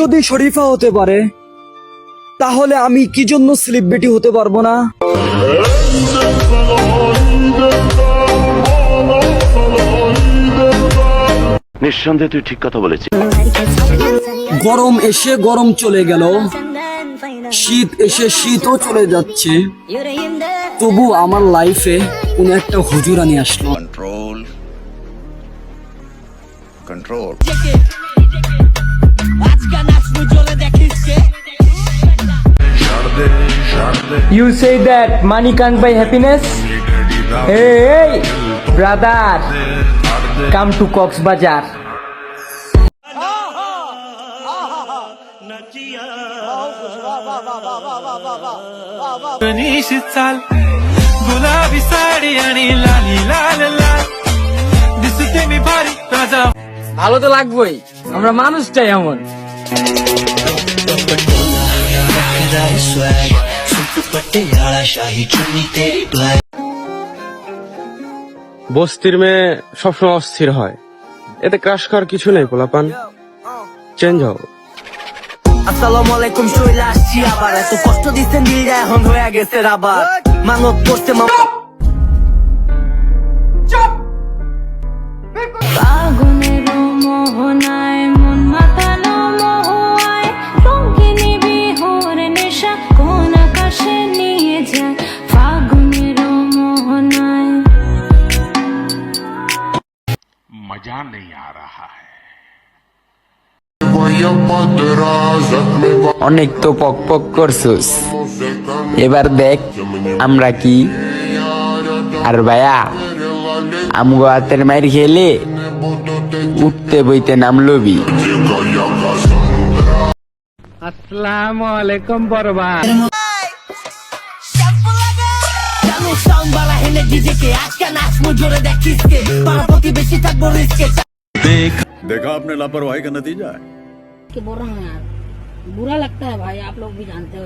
যদি শরীফা হতে পারে তাহলে আমি কি জন্য সেলিব্রিটি হতে পারব না? নিঃসন্দেহে তুই ঠিক কথা বলেছিস। গরম এসে গরম চলে গেল শীত এসে শীতও চলে যাচ্ছে। তবু আমার লাইফে কোনো একটা হুজুরানি আসলো। Control. Control. You say that money can't buy happiness? Hey, brother, come to Cox Bazar. Ganesh चाल गुलाबी साडी आणि लाली लाल लाल दिसते मी भारी राजा ভালো তো লাগবেই আমরা মানুষটাই এমন বস্তির মেয়ে সবসময় অস্থির হয়। এতে ক্রাশ করার কিছু নেই পোলাপান। চেঞ্জ হও। আসসালামু আলাইকুম শৈলা আসছি আবার। এত কষ্ট দিচ্ছেন দিল এখন হয়ে গেছে আবার মানত করতে মা অনেক তো পক পক করছুস। এবার দেখ আমরা কি? আর ভাইয়া আমগো হাতের মায়ের খেলে উঠতে বইতে নাম লবি। আসসালামু আলাইকুম বরবাদ জানো সাউন্ড বালা হেলে ডিজেকে আজকে নাচ মুজোরে দেখিসকে পাড়া প্রতিবেশী থাকবো রিস্কে देखा आपने लापरवाही का नतीजा है कि बोल रहा हूँ यार बुरा लगता है भाई आप लोग भी जानते हो